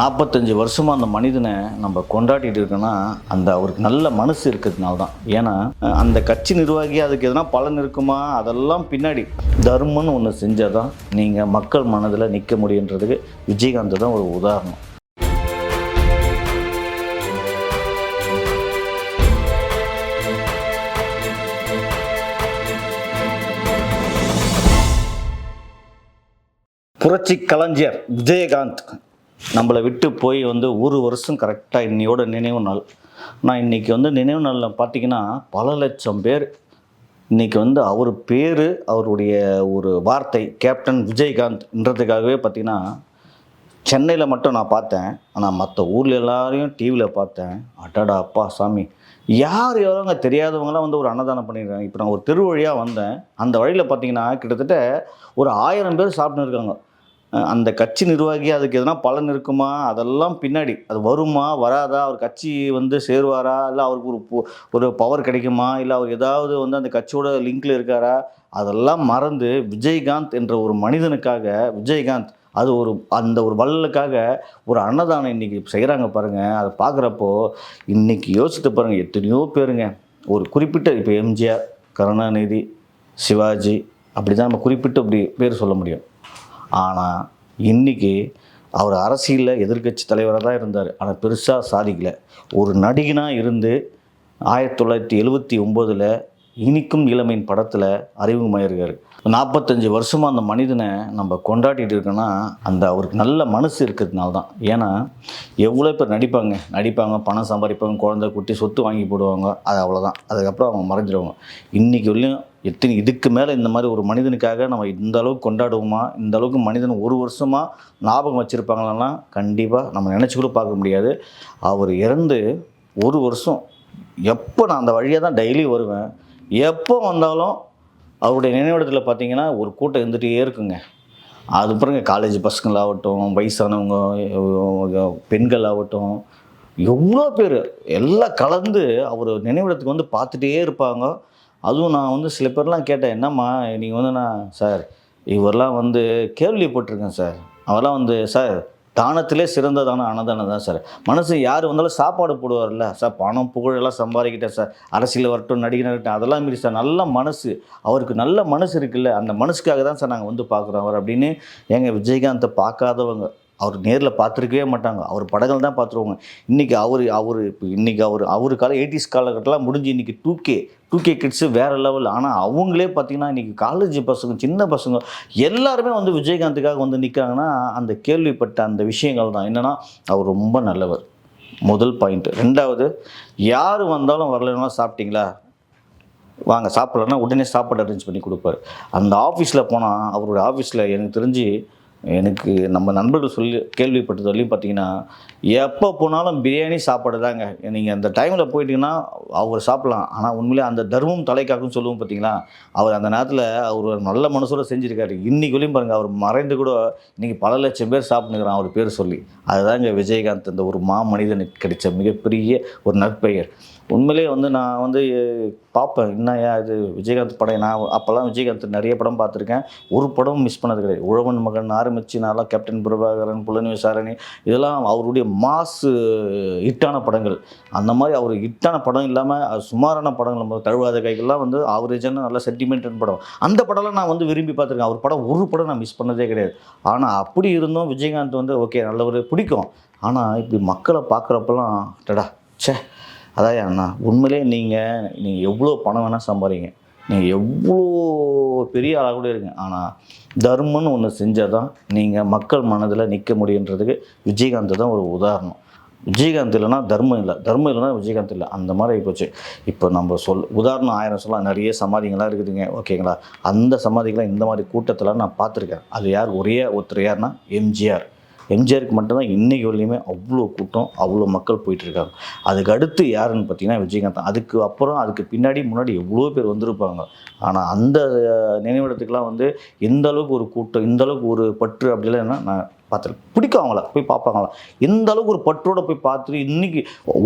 நாற்பத்தஞ்சு வருஷமாக அந்த மனிதனை நம்ம கொண்டாடிட்டு இருக்கோன்னா அந்த அவருக்கு நல்ல மனசு இருக்கிறதுனால தான். ஏன்னா அந்த கட்சி நிர்வாகி அதுக்கு எதனா பலன் இருக்குமா? அதெல்லாம் பின்னாடி. தர்மம்னு ஒன்று செஞ்சால் தான் நீங்கள் மக்கள் மனதில் நிற்க முடியுன்றதுக்கு விஜயகாந்த் தான் ஒரு உதாரணம். புரட்சி கலைஞர் விஜயகாந்த். நம்மளை விட்டு போய் வந்து ஒரு வருஷம் கரெக்டாக இன்னையோட நினைவு நாள். நான் இன்னைக்கு வந்து நினைவு நாளில் பார்த்தீங்கன்னா பல லட்சம் பேர் இன்றைக்கி வந்து அவர் பேர் அவருடைய ஒரு வார்த்தை கேப்டன் விஜயகாந்த்ன்றதுக்காகவே பார்த்தீங்கன்னா சென்னையில் மட்டும் நான் பார்த்தேன். ஆனால் மற்ற ஊரில் எல்லாரையும் டிவியில் பார்த்தேன். அடடா அப்பா சாமி. யார் எவ்வளோங்க தெரியாதவங்களாம் வந்து ஒரு அன்னதானம் பண்ணியிருக்காங்க இப்போ நான் ஒரு திருவழியாக வந்தேன். அந்த வழியில் பார்த்தீங்கன்னா கிட்டத்தட்ட ஒரு ஆயிரம் பேர் சாப்பிட்டுருக்காங்க இருக்காங்க. அந்த கட்சி நிர்வாகி அதுக்கு எதனா பலன் இருக்குமா? அதெல்லாம் பின்னாடி. அது வருமா? வராதா? அவர் கட்சி வந்து சேருவாரா? இல்லை அவருக்கு ஒரு பு- ஒரு பவர் கிடைக்குமா? இல்லை அவர் ஏதாவது வந்து அந்த கட்சியோட லிங்க்ல இருக்காரா? அதெல்லாம் மறந்து விஜயகாந்த் என்ற ஒரு மனிதனுக்காக விஜயகாந்த் அது ஒரு அந்த ஒரு வள்ளலுக்காக ஒரு அன்னதானம் இன்னைக்கு செய்கிறாங்க பாருங்கள் அதை பார்க்குறப்போ இன்னைக்கு யோசித்து பாருங்கள் எத்தனையோ பேருங்க. ஒரு குறிப்பிட்ட இப்போ எம்ஜிஆர் கருணாநிதி சிவாஜி அப்படி தான் நம்ம குறிப்பிட்டு அப்படி பேர் சொல்ல முடியும். ஆனால் இன்னைக்கு அவர் அரசியலில் எதிர்க்கட்சி தலைவராக தான் இருந்தார். ஆனால் பெருசாக சாதிக்கலை. ஒரு நடிகனாக இருந்து ஆயிரத்தி தொள்ளாயிரத்தி எழுபத்தி ஒம்போதில் இனிக்கும் இளமையின் படத்தில் அறிமுகமாயிருக்காரு நாற்பத்தஞ்சு வருஷமாக அந்த மனிதனை நம்ம கொண்டாடிட்டு இருக்கோன்னா அந்த அவருக்கு நல்ல மனசு இருக்கிறதுனால தான். ஏன்னா எவ்வளோ பேர் நடிப்பாங்க. நடிப்பாங்க பணம் சம்பாதிப்பாங்க குழந்தை குட்டி சொத்து வாங்கி போடுவாங்க. அது அவ்வளோதான் அதுக்கப்புறம் அவங்க மறைஞ்சிடுவாங்க இன்றைக்கி வரையும் எத்தனை இதுக்கு மேலே இந்த மாதிரி ஒரு மனிதனுக்காக நம்ம இந்த அளவுக்கு கொண்டாடுவோமா? இந்த அளவுக்கு மனிதன் ஒரு வருஷமாக ஞாபகம் வச்சுருப்பாங்களா கண்டிப்பாக நம்ம நினச்சி கூட பார்க்க முடியாது. அவர் இறந்து ஒரு வருஷம். எப்போ நான் அந்த வழியாக தான் டெய்லி வருவேன்? எப்போ வந்தாலும் அவருடைய நினைவிடத்தில் பார்த்தீங்கன்னா ஒரு கூட்டம் இருந்துகிட்டே இருக்குங்க. அது பாருங்க காலேஜ் பசங்களாகட்டும் வயசானவங்க பெண்கள் ஆகட்டும் எவ்வளோ பேர்? எல்லாம் கலந்து அவர் நினைவிடத்துக்கு வந்து பார்த்துட்டே இருப்பாங்க. அதுவும் நான் வந்து சில பேர்லாம் கேட்டேன் என்னம்மா நீங்கள் வந்து நான் சார் இவரெல்லாம் வந்து கேள்விப்பட்டிருக்கேன் சார். அவரெல்லாம் வந்து சார் தானத்திலே சிறந்ததான அன்னதானம் தான் சார். மனசு யார் வந்தாலும் சாப்பாடு போடுவார்ல சார். பணம் புகழெல்லாம் சம்பாதிக்கிட்டேன் சார். அரசியல் வரட்டும் நடிகர் வரட்டும் அதெல்லாம் மீறி சார். நல்ல மனசு. அவருக்கு நல்ல மனசு இருக்குல்ல. அந்த மனசுக்காக தான் சார் நாங்கள் வந்து பார்க்குறோம் அவர் அப்படின்னு எங்கள் விஜயகாந்தை பார்க்காதவங்க. அவர் நேரில் பார்த்துருக்கவே மாட்டாங்க. அவர் படங்கள் தான் பார்த்துருவாங்க. இன்றைக்கி அவர் அவர் இப்போ இன்றைக்கி அவர் அவர் கால எயிட்டிஸ் காலகட்டம்லாம் முடிஞ்சு இன்றைக்கி two K two K kids வேறு லெவல் ஆனால் அவங்களே பார்த்தீங்கன்னா இன்றைக்கி காலேஜ் பசங்க சின்ன பசங்க எல்லாருமே வந்து விஜயகாந்துக்காக வந்து நிற்கிறாங்கன்னா அந்த கேள்விப்பட்ட அந்த விஷயங்கள் தான். என்னென்னா அவர் ரொம்ப நல்லவர். முதல் பாயிண்ட் ரெண்டாவது யார் வந்தாலும் வரலன்னா சாப்பிட்டீங்களா? வாங்க சாப்பிட்லன்னா உடனே சாப்பாடு அரேஞ்ச் பண்ணி கொடுப்பாரு. அந்த ஆஃபீஸில் போனால் அவரோட ஆஃபீஸில் எனக்கு தெரிஞ்சு எனக்கு நம்ம நண்பர்கள் சொல்லி கேள்விப்பட்டதுலையும் பார்த்தீங்கன்னா எப்போ போனாலும் பிரியாணி சாப்பாடு தாங்க நீங்கள் அந்த டைமில் போயிட்டீங்கன்னா அவர் சாப்பிட்லாம். ஆனால் உண்மையிலே அந்த தர்மம் தலைக்காக்குன்னு சொல்லுவோம் பார்த்தீங்களா? அவர் அந்த நேரத்தில் அவர் நல்ல மனசோட செஞ்சுருக்காரு. இன்னைக்கு வரையும் பாருங்கள் அவர் மறைந்து கூட இன்றைக்கி பல லட்சம் பேர் சாப்பிட்டுக்கிறான் அவர் பேர் சொல்லி. அதுதாங்க விஜயகாந்த் அந்த ஒரு மா மனிதனுக்கு கிடைச்ச மிகப்பெரிய ஒரு நற்பெயர். உண்மையிலே வந்து நான் வந்து பார்ப்பேன். என்னையா இது விஜயகாந்த் படம்? நான் அப்போல்லாம் விஜயகாந்த் நிறைய படம் பார்த்துருக்கேன். ஒரு படம் மிஸ் பண்ணது கிடையாது. உழவன் மகன் ஆரம்பித்து நான்லாம் கேப்டன் பிரபாகரன் புலன் விசாரணை இதெல்லாம் அவருடைய மாஸ் ஹிட்டான படங்கள். அந்த மாதிரி அவர் ஹிட்டான படம் இல்லாமல் அது சுமாரான படங்கள் நம்ம தழுவாத கைகள்லாம் வந்து ஆவரேஜான நல்ல சென்டிமெண்டட் படம். அந்த படம்லாம் நான் வந்து விரும்பி பார்த்துருக்கேன். அவர் படம் ஒரு படம் நான் மிஸ் பண்ணதே கிடையாது. ஆனால் அப்படி இருந்தும் விஜயகாந்த் வந்து ஓகே நல்லவர் பிடிக்கும். ஆனால் இப்படி மக்களை பார்க்குறப்பெல்லாம் டடா ச்சே அதான் அண்ணா உண்மையிலே நீங்கள் நீங்கள் எவ்வளோ பணம் வேணால் சம்பாதிங்க நீங்கள் எவ்வளோ பெரிய ஆளாக கூட இருங்க. ஆனால் தர்மம்னு ஒன்று செஞ்சால் தான் நீங்கள் மக்கள் மனதில் நிற்க முடியுன்றதுக்கு விஜயகாந்த் தான் ஒரு உதாரணம். விஜயகாந்த் இல்லைன்னா தர்மம் இல்லை. தர்மம் இல்லைன்னா விஜயகாந்த் இல்லை. அந்த மாதிரி ஆகிப்போச்சு இப்போ நம்ம சொல் உதாரணம் ஆயிரம் சொல்லலாம். நிறைய சமாதிகள்லாம் இருக்குதுங்க. ஓகேங்களா? அந்த சமாதிகள்லாம் இந்த மாதிரி கூட்டத்தில் நான் பார்த்துருக்கேன். அது யார்? ஒரே ஒருத்தர் யாருன்னா எம்ஜிஆர். எம்ஜிஆருக்கு மட்டும்தான் இன்றைக்கு வரலையுமே அவ்வளோ கூட்டம் அவ்வளோ மக்கள் போயிட்டுருக்காங்க. அதுக்கு அடுத்து யாருன்னு பார்த்தீங்கன்னா விஜயகாந்த் அதுக்கு அப்புறம் அதுக்கு பின்னாடி முன்னாடி எவ்வளோ பேர் வந்திருப்பாங்க. ஆனால் அந்த நினைவிடத்துக்கெலாம் நினைவிடத்துக்குலாம் வந்து எந்த அளவுக்கு ஒரு கூட்டம் இந்த அளவுக்கு ஒரு பற்று அப்படிலாம் என்ன நான் பார்த்துருக்கேன். பிடிக்கும் அவங்கள போய் பார்ப்பாங்களா எந்த அளவுக்கு ஒரு பற்றோட போய் பார்த்துட்டு இன்னைக்கு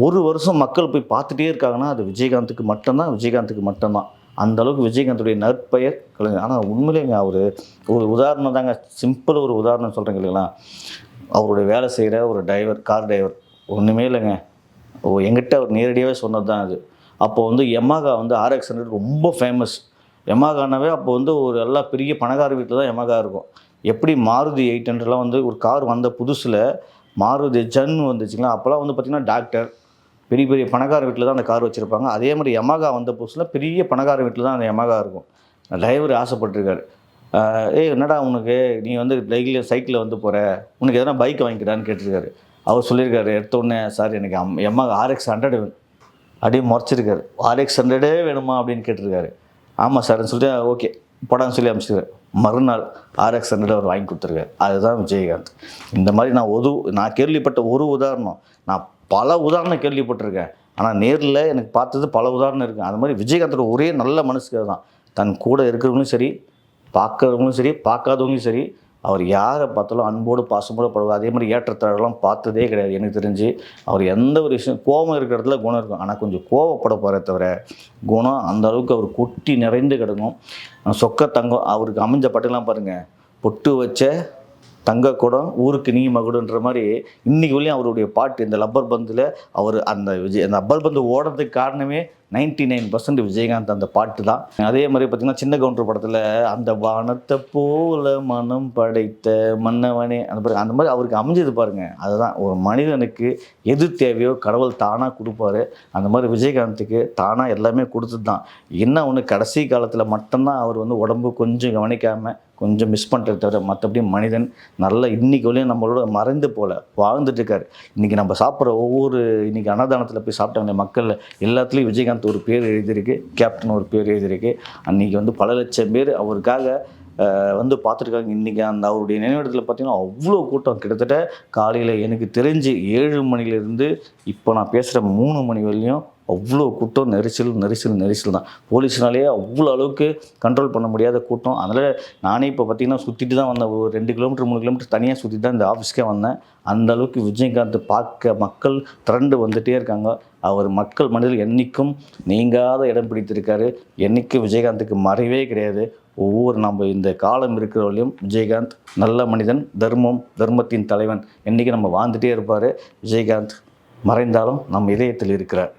ஒரு வருஷம் மக்கள் போய் பார்த்துட்டே இருக்காங்கன்னா அது விஜயகாந்துக்கு மட்டும்தான் விஜயகாந்துக்கு மட்டும்தான். அந்த அளவுக்கு விஜயகாந்துடைய நற்பெயர் கலைஞர். ஆனால் உண்மையிலேங்க அவர் ஒரு உதாரணம் தாங்க. சிம்பிள் ஒரு உதாரணம் சொல்கிறேங்க இல்லைங்களா? அவருடைய வேலை செய்கிற ஒரு டிரைவர் கார் டிரைவர் ஒன்றுமே இல்லைங்க. ஓ எங்கிட்ட அவர் நேரடியாகவே சொன்னது தான் அது. அப்போ வந்து எமாகா வந்து ஆர்எக்ஸ் ஹண்ட்ரட் ரொம்ப ஃபேமஸ் எமாகானாவே அப்போ வந்து ஒரு எல்லா பெரிய பணக்கார வீட்டில் தான் எமாகா இருக்கும். எப்படி மாருதி எயிட் ஹண்ட்ரட்லாம் வந்து ஒரு கார் வந்த புதுசில் மாருதி ஜன் வந்துச்சுங்களா? அப்போல்லாம் வந்து பார்த்திங்கன்னா டாக்டர் பெரிய பெரிய பணக்கார வீட்டில் தான் அந்த கார் வச்சுருப்பாங்க. அதே மாதிரி யமகா வந்த புதுசில் பெரிய பணக்கார வீட்டில் தான் அந்த யமகா இருக்கும். டிரைவர் ஆசைப்பட்டிருக்காரு. ஏய் என்னடா உனக்கு? நீ வந்து டெய்லி சைக்கிளில் வந்து போகிற உனக்கு எதனா பைக் வாங்கிக்கிறான்னு கேட்டிருக்காரு. அவர் சொல்லியிருக்காரு எடுத்தோடனே சார் எனக்கு அம் எம்மா ஆர்எக்ஸ் ஹண்ட்ரட் அப்படியே முறைச்சிருக்காரு. ஆர்எக்ஸ் ஹண்ட்ரடே வேணுமா? அப்படின்னு கேட்டிருக்காரு. ஆமாம் சார்னு சொல்லிட்டு ஓகே. படான்னு சொல்லி அனுப்பிச்சிருக்காரு மறுநாள் ஆர்எக்ஸ் ஹண்ட்ரட் அவர் வாங்கி கொடுத்துருக்காரு. அதுதான் விஜயகாந்த். இந்த மாதிரி நான் ஒது நான் கேள்விப்பட்ட ஒரு உதாரணம் நான் பல உதாரணம் கேள்விப்பட்டிருக்கேன். ஆனால் நேரில் எனக்கு பார்த்தது பல உதாரணம் இருக்குது அது மாதிரி விஜயகாந்தோட ஒரே நல்ல மனசுக்கு தான் தன் கூட இருக்கிறவங்களும் சரி பார்க்கறவங்களும் சரி பார்க்காதவங்களும் சரி அவர் யாரை பார்த்தாலும் அன்போடு பாசமோடு படுவார் அதே மாதிரி ஏற்றத்தாழெல்லாம் பார்த்ததே கிடையாது. எனக்கு தெரிஞ்சு அவர் எந்த ஒரு விஷயம் கோபம் இருக்கிற இடத்துல குணம் இருக்கும். ஆனால் கொஞ்சம் கோவப்பட போகிற தவிர குணம் அந்த அளவுக்கு அவர் கொட்டி நிறைந்து கிடக்கும். சொக்க தங்கம் அவருக்கு அமைஞ்ச பட்டுலாம் பாருங்கள் பொட்டு வச்ச தங்க குடம் ஊருக்கு நீ மகுடுன்ற மாதிரி இன்னைக்கு வரையும் அவருடைய பாட்டு இந்த லப்பர் பந்தில் அவர் அந்த விஜய் அந்த லப்பர் பந்து ஓடுறதுக்கு காரணமே நைன்டி நைன் பர்சன்ட் விஜயகாந்த் அந்த பாட்டு தான். அதே மாதிரி பார்த்திங்கன்னா சின்ன கவுண்டர் படத்தில் அந்த வானத்தை போல மனம் படைத்த மன்னவனே அந்த மாதிரி அந்த மாதிரி அவருக்கு அமைஞ்சது பாருங்க. அதுதான் ஒரு மனிதனுக்கு எது தேவையோ கடவுள் தானாக கொடுப்பாரு. அந்த மாதிரி விஜயகாந்துக்கு தானாக எல்லாமே கொடுத்தது தான் என்ன ஒன்று கடைசி காலத்தில் மட்டும்தான் அவர் வந்து உடம்பு கொஞ்சம் கவனிக்காமல் கொஞ்சம் மிஸ் பண்ணுறது தவிர மற்றபடி மனிதன் நல்ல இன்னைக்கு வரையும் நம்மளோட மறைந்து போல வாழ்ந்துட்டு இருக்கார் இன்றைக்கி நம்ம சாப்பிட்ற ஒவ்வொரு இன்றைக்கி அன்னதானத்தில் போய் சாப்பிட்டாங்க மக்கள் எல்லாத்துலேயும் விஜயகாந்த் ஒரு பேர் எழுதியிருக்கு கேப்டன் ஒரு பேர் எழுதியிருக்கு. அன்றைக்கி வந்து பல லட்சம் பேர் அவருக்காக வந்து பார்த்துருக்காங்க. இன்றைக்கி அந்த அவருடைய நினைவிடத்தில் பார்த்தீங்கன்னா அவ்வளோ கூட்டம். கிட்டத்தட்ட காலையில் எனக்கு தெரிஞ்சு ஏழு மணிலேருந்து இப்போ நான் பேசுகிற மூணு மணி வரையும் அவ்வளோ கூட்டம் நெரிசல் நெரிசல் நெரிசல் தான். போலீஸ்னாலேயே அவ்வளோ அளவுக்கு கண்ட்ரோல் பண்ண முடியாத கூட்டம். அதனால் நானே இப்போ பார்த்தீங்கன்னா சுற்றிட்டு தான் வந்தேன். ஒரு ரெண்டு கிலோமீட்டர் மூணு கிலோமீட்டர் தனியாக சுற்றி தான் இந்த ஆஃபீஸ்க்கே வந்தேன். அந்த அளவுக்கு விஜயகாந்த் பார்க்க மக்கள் திரண்டு வந்துகிட்டே இருக்காங்க. அவர் மக்கள் மனதில் என்றைக்கும் நீங்காத இடம் பிடித்திருக்காரு. என்றைக்கும் விஜயகாந்துக்கு மறைவே கிடையாது. ஒவ்வொரு நம்ம இந்த காலம் இருக்கிறவரையும் விஜயகாந்த் நல்ல மனிதன் தர்மம் தர்மத்தின் தலைவன். என்றைக்கு நம்ம வாழ்ந்துட்டே இருப்பார் விஜயகாந்த் மறைந்தாலும் நம் இதயத்தில் இருக்கிறார்.